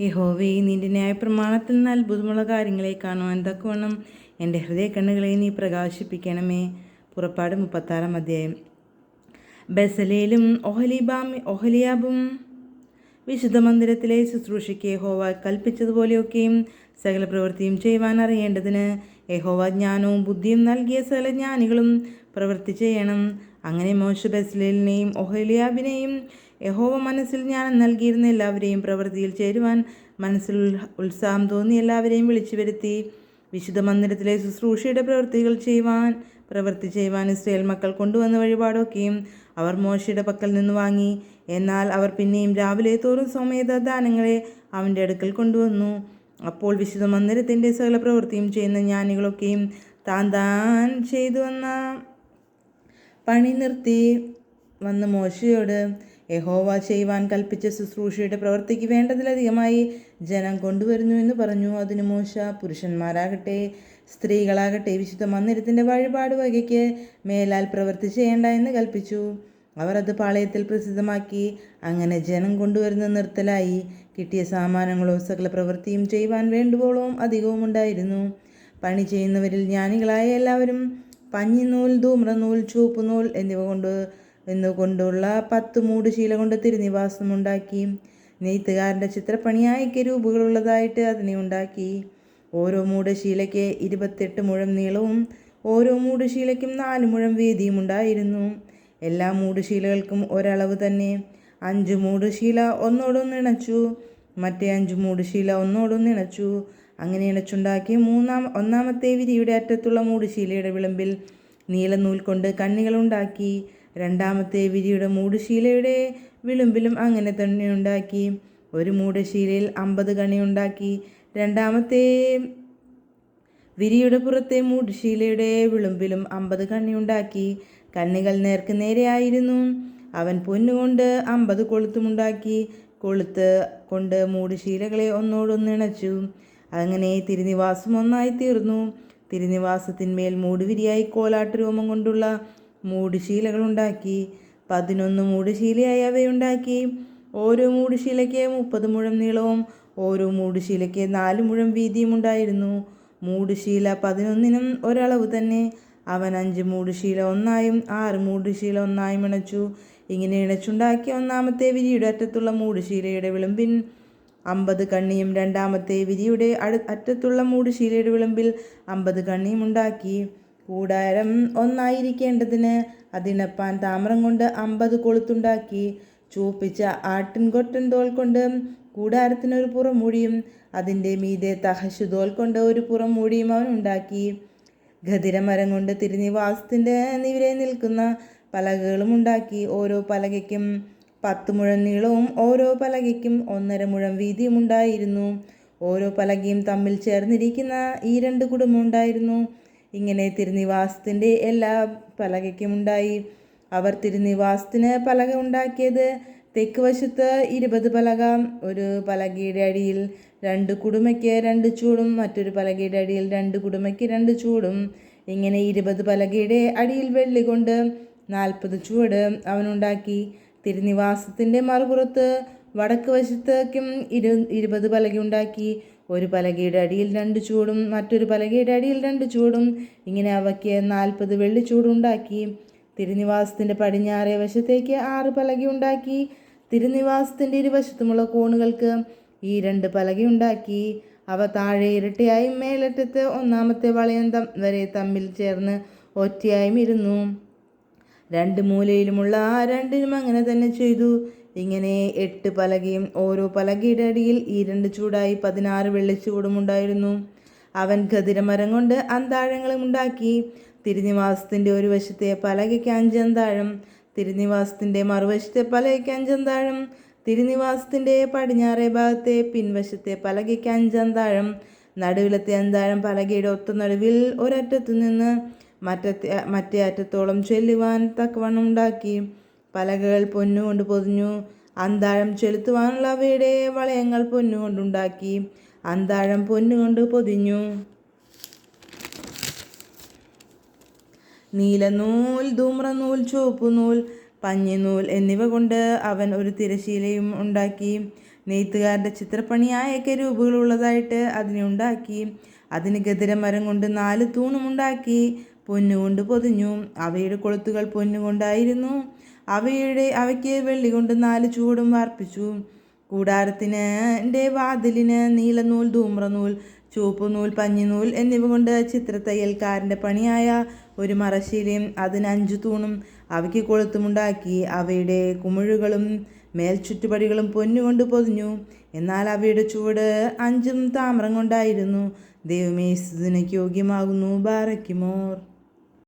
യഹോവേ നിന്റെ ന്യായപ്രമാണത്തിൽ നിന്ന് അത്ഭുതമുള്ള കാര്യങ്ങളെ കാണുവാൻ തക്കവണ്ണം എന്റെ ഹൃദയ കണ്ണുകളെ നീ പ്രകാശിപ്പിക്കണമേ. പുറപ്പാട് മുപ്പത്താറാം അധ്യായം. ബസലേലും ഒഹലിബാം ഒഹലിയാബും വിശുദ്ധ മന്ദിരത്തിലെ ശുശ്രൂഷയ്ക്ക് യഹോവ കൽപ്പിച്ചതുപോലെയൊക്കെയും സകല പ്രവൃത്തിയും ചെയ്യുവാൻ അറിയേണ്ടതിന് യഹോവ ജ്ഞാനവും ബുദ്ധിയും നൽകിയ സകല ജ്ഞാനികളും പ്രവൃത്തി ചെയ്യണം. അങ്ങനെ മോശ ബസലേലിനെയും ഒഹലിയാബിനെയും യഹോവ മനസ്സിൽ ജ്ഞാനം നൽകിയിരുന്ന എല്ലാവരെയും പ്രവൃത്തിയിൽ ചേരുവാൻ മനസ്സിൽ ഉത്സാഹം തോന്നി എല്ലാവരെയും വിളിച്ചു വരുത്തി. വിശുദ്ധ മന്ദിരത്തിലെ ശുശ്രൂഷയുടെ പ്രവൃത്തികൾ ചെയ്യുവാൻ പ്രവൃത്തി ചെയ്യുവാൻ ഇസ്രയേൽ മക്കൾ കൊണ്ടുവന്ന വഴിപാടൊക്കെയും അവർ മോശയുടെ പക്കൽ നിന്ന് വാങ്ങി. എന്നാൽ അവർ പിന്നെയും രാവിലെ തോറും സ്വമേധ ദാനങ്ങളെ അവന്റെ അടുക്കൽ കൊണ്ടുവന്നു. അപ്പോൾ വിശുദ്ധ മന്ദിരത്തിന്റെ സകല പ്രവൃത്തിയും ചെയ്യുന്ന ജ്ഞാനികളൊക്കെയും താൻ താൻ ചെയ്തു വന്ന പണി നിർത്തി. വന്ന് മോശയോട് യഹോവ ചെയ്യുവാൻ കൽപ്പിച്ച ശുശ്രൂഷയുടെ പ്രവൃത്തിക്ക് വേണ്ടതിലധികമായി ജനം കൊണ്ടുവരുന്നു എന്ന് പറഞ്ഞു. അതിനു മോശ പുരുഷന്മാരാകട്ടെ സ്ത്രീകളാകട്ടെ വിശുദ്ധ മന്ദിരത്തിന്റെ വഴിപാട് വകയ്ക്ക് മേലാൽ പ്രവൃത്തി ചെയ്യേണ്ട എന്ന് കൽപ്പിച്ചു. അവർ അത് പാളയത്തിൽ പ്രസിദ്ധമാക്കി. അങ്ങനെ ജനം കൊണ്ടുവരുന്ന നിർത്തലായി. കിട്ടിയ സാമാനങ്ങളോ സകല പ്രവൃത്തിയും ചെയ്യുവാൻ വേണ്ടുവോളവും അധികവും ഉണ്ടായിരുന്നു. പണി ചെയ്യുന്നവരിൽ ജ്ഞാനികളായ എല്ലാവരും പഞ്ഞിനൂൽ ധൂമ്രനൂൽ ചുവപ്പുനൂൽ എന്നിവ കൊണ്ട് എന്നുകൊണ്ടുള്ള പത്ത് മൂട് ശീല കൊണ്ട് തിരുനിവാസം ഉണ്ടാക്കി നെയ്ത്തുകാരന്റെ ചിത്രപ്പണിയായി കരൂപുകളുള്ളതായിട്ട് അതിനെ ഉണ്ടാക്കി. ഓരോ മൂടശീലയ്ക്ക് ഇരുപത്തെട്ട് മുഴം നീളവും ഓരോ മൂടശീലയ്ക്കും നാല് മുഴം വീതിയും ഉണ്ടായിരുന്നു. എല്ലാ മൂടുശീലകൾക്കും ഒരളവ് തന്നെ. അഞ്ച് മൂടുശീല ഒന്നോടൊന്ന് ഇണച്ചു. മറ്റേ അഞ്ച് മൂടുശീല ഒന്നോടൊന്ന് ഇണച്ചു. അങ്ങനെ ഇണച്ചുണ്ടാക്കി മൂന്നാം ഒന്നാമത്തെ വിരിയുടെ അറ്റത്തുള്ള മൂടുശീലയുടെ വിളമ്പിൽ നീലനൂൽ കൊണ്ട് കണ്ണികളുണ്ടാക്കി രണ്ടാമത്തെ വിരിയുടെ മൂടുശീലയുടെ വിളുമ്പിലും അങ്ങനെ തന്നെ ഉണ്ടാക്കി. ഒരു മൂടുശീലയിൽ അമ്പത് കണി ഉണ്ടാക്കി. രണ്ടാമത്തെ വിരിയുടെ പുറത്തെ മൂടുശീലയുടെ വിളുമ്പിലും അമ്പത് കണ്ണിയുണ്ടാക്കി കണ്ണികൾ നേർക്ക് നേരെയായിരുന്നു അവൻ പൊന്നുകൊണ്ട് അമ്പത് കൊളുത്തുമുണ്ടാക്കി കൊളുത്ത് കൊണ്ട് മൂടുശീലകളെ ഒന്നോടൊന്ന് ഇണച്ചു. അങ്ങനെ തിരുനിവാസം ഒന്നായി തീർന്നു. തിരുനിവാസത്തിന്മേൽ മൂടുവിരിയായി കോലാട്ട് രോമം കൊണ്ടുള്ള മൂടുശീലകളുണ്ടാക്കി പതിനൊന്ന് മൂടുശീലയായി അവയുണ്ടാക്കി. ഓരോ മൂടുശീലയ്ക്ക് മുപ്പത് മുഴം നീളവും ഓരോ മൂടുശീലയ്ക്ക് നാല് മുഴം വീതിയും ഉണ്ടായിരുന്നു. മൂടുശീല പതിനൊന്നിനും ഒരളവ് തന്നെ. അവൻ അഞ്ച് മൂടുശീല ഒന്നായും ആറ് മൂടുശീല ഒന്നായും ഇണച്ചു. ഇങ്ങനെ ഇണച്ചുണ്ടാക്കിയ ഒന്നാമത്തെ വിരിയുടെ അറ്റത്തുള്ള മൂടുശീലയുടെ വിളമ്പിൻ അമ്പത് കണ്ണിയും രണ്ടാമത്തെ വിരിയുടെ അടു അറ്റത്തുള്ള മൂടുശീലയുടെ വിളമ്പിൽ അമ്പത് കണ്ണിയും ഉണ്ടാക്കി. കൂടാരം ഒന്നായിരിക്കേണ്ടതിന് അതിനപ്പാൻ താമരം കൊണ്ട് അമ്പത് കൊളുത്തുണ്ടാക്കി ചൂപ്പിച്ച ആട്ടിൻകൊറ്റൻ തോൽ കൊണ്ട് കൂടാരത്തിനൊരു പുറം മൂടിയും അതിന്റെ മീതെ തഹശു തോൽ കൊണ്ട് ഒരു പുറം മൂടിയും അവൻ ഉണ്ടാക്കി. ഖതിരമരം കൊണ്ട് തിരുനിവാസത്തിന്റെ നിവിരെ നിൽക്കുന്ന പലകകളും ഉണ്ടാക്കി. ഓരോ പലകയ്ക്കും പത്ത് മുഴം നീളവും ഓരോ പലകയ്ക്കും ഒന്നര മുഴം വീതിയും ഉണ്ടായിരുന്നു. ഓരോ പലകയും തമ്മിൽ ചേർന്നിരിക്കുന്ന ഈ രണ്ട് കുടുംബം ഉണ്ടായിരുന്നു. ഇങ്ങനെ തിരുനിവാസത്തിന്റെ എല്ലാ പലകയ്ക്കും ഉണ്ടായി. അവർ തിരുനിവാസത്തിന് പലക ഉണ്ടാക്കിയത് തെക്ക് വശത്ത് ഇരുപത് പലക ഒരു പലകയുടെ അടിയിൽ രണ്ട് കുടുമയ്ക്ക് രണ്ട് ചൂടും മറ്റൊരു പലകയുടെ അടിയിൽ രണ്ട് കുടുമയ്ക്ക് രണ്ട് ചൂടും. ഇങ്ങനെ ഇരുപത് പലകയുടെ അടിയിൽ വെള്ളി കൊണ്ട് നാൽപ്പത് ചുവട് അവനുണ്ടാക്കി തിരുനിവാസത്തിന്റെ മറുപുറത്ത് വടക്ക് വശത്തേക്കും ഇരു ഇരുപത് പലക ഉണ്ടാക്കി. ഒരു പലകയുടെ അടിയിൽ രണ്ട് ചൂടും മറ്റൊരു പലകയുടെ അടിയിൽ രണ്ട് ചൂടും. ഇങ്ങനെ അവയ്ക്ക് നാൽപ്പത് വെള്ളിച്ചൂടുണ്ടാക്കി തിരുനിവാസത്തിന്റെ പടിഞ്ഞാറേ വശത്തേക്ക് ആറ് പലകയുണ്ടാക്കി തിരുനിവാസത്തിന്റെ ഇരുവശത്തുമുള്ള കോണുകൾക്ക് ഈ രണ്ട് പലകയുണ്ടാക്കി അവ താഴെ ഇരട്ടിയായും മേലറ്റത്ത് ഒന്നാമത്തെ വളയം തം വരെ തമ്മിൽ ചേർന്ന് ഒറ്റയായും ഇരുന്നു. രണ്ട് മൂലയിലുമുള്ള ആ രണ്ടിനും അങ്ങനെ തന്നെ ചെയ്തു. ഇങ്ങനെ എട്ട് പലകയും ഓരോ പലകയുടെ അടിയിൽ ഈ രണ്ട് ചൂടായി പതിനാറ് വെള്ളിച്ചൂടും ഉണ്ടായിരുന്നു. അവൻ ഖതിരമരം കൊണ്ട് അന്താഴങ്ങളും ഉണ്ടാക്കി. തിരുനിവാസത്തിന്റെ ഒരു വശത്തെ പലകയ്ക്ക് അഞ്ചന്താഴം തിരുനിവാസത്തിന്റെ മറുവശത്തെ പലകയ്ക്ക് അഞ്ചന്താഴം തിരുനിവാസത്തിന്റെ പടിഞ്ഞാറേ ഭാഗത്തെ പിൻവശത്തെ പലകയ്ക്ക് അഞ്ചന്താഴം നടുവിലത്തെ അന്താഴം പലകയുടെ ഒത്ത നടുവിൽ ഒരറ്റത്തു നിന്ന് മറ്റത്തെ മറ്റേ അറ്റത്തോളം ചെല്ലുവാൻ തക്കവണ്ണം ഉണ്ടാക്കി. പലകകൾ പൊന്നുകൊണ്ട് പൊതിഞ്ഞു. അന്താഴം ചെലുത്തുവാനുള്ള അവയുടെ വളയങ്ങൾ പൊന്നുകൊണ്ടുണ്ടാക്കി. അന്താഴം പൊന്നുകൊണ്ട് പൊതിഞ്ഞു. നീലനൂൽ ധൂമ്രനൂൽ ചുവപ്പുനൂൽ പഞ്ഞിനൂൽ എന്നിവ കൊണ്ട് അവൻ ഒരു തിരശീലയും ഉണ്ടാക്കി. നെയ്ത്തുകാരുടെ ചിത്രപ്പണിയായ കെരൂപുകളുള്ളതായിട്ട് അതിനെ ഉണ്ടാക്കി. അതിന് ഗതിരമരം കൊണ്ട് നാല് തൂണുമുണ്ടാക്കി പൊന്നുകൊണ്ട് പൊതിഞ്ഞു. അവയുടെ കൊളുത്തുകൾ പൊന്നുകൊണ്ടായിരുന്നു. അവയുടെ അവയ്ക്ക് വെള്ളി കൊണ്ട് നാല് ചൂടും വാർപ്പിച്ചു കൂടാരത്തിന് എന്റെ വാതിലിന് നീലനൂൽ ധൂമ്രനൂൽ ചുവപ്പുനൂൽ പഞ്ഞിനൂൽ എന്നിവ കൊണ്ട് ചിത്രത്തയ്യൽക്കാരന്റെ പണിയായ ഒരു മറശ്ശീലയും അതിന് അഞ്ചു തൂണും അവയ്ക്ക് കൊളുത്തുമുണ്ടാക്കി അവയുടെ കുമിഴുകളും മേൽചുറ്റുപടികളും പൊന്നുകൊണ്ട് പൊതിഞ്ഞു. എന്നാൽ അവയുടെ ചുവട് അഞ്ചും താമ്രം കൊണ്ടായിരുന്നു. ദൈവമേ സ്തുതിനയ്ക്ക് യോഗ്യമാകുന്നു. ബാറയ്ക്കുമോർ